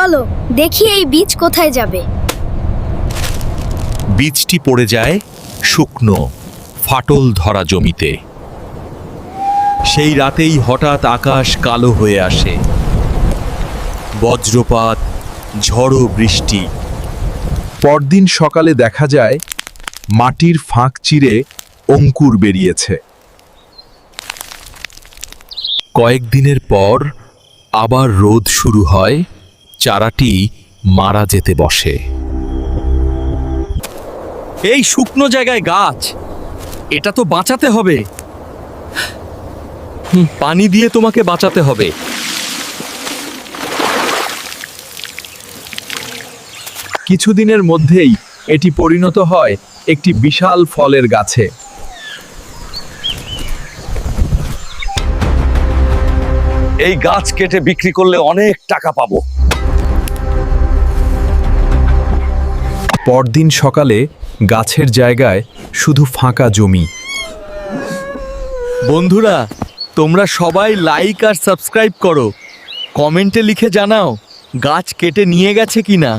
চলো, দেখি এই বীজ কোথায় যাবে। বীজটি পড়ে যায় শুকনো, ফাটল ধরা জমিতে। সেই রাতেই হঠাৎ আকাশ কালো হয়ে আসে। বজ্রপাত, ঝড়ো বৃষ্টি। পরদিন সকালে দেখা যায়, মাটির ফাঁক চিরে অঙ্কুর বেরিয়েছে। কয়েকদিনের পর আবার রোদ শুরু হয়। চারাটি মারা যেতে বসে। এই শুকনো জায়গায় গাছ, এটা তো বাঁচাতে হবে। পানি দিয়ে তোমাকে বাঁচাতে হবে। কিছুদিনের মধ্যেই এটি পরিণত হয় একটি বিশাল ফলের গাছে। এই গাছ কেটে বিক্রি করলে অনেক টাকা পাবো। পরদিন সকালে গাছের জায়গায় শুধু ফাঁকা জমি। বন্ধুরা, তোমরা সবাই লাইক আর সাবস্ক্রাইব করো। কমেন্টে লিখে জানাও, গাছ কেটে নিয়ে গেছে কিনা।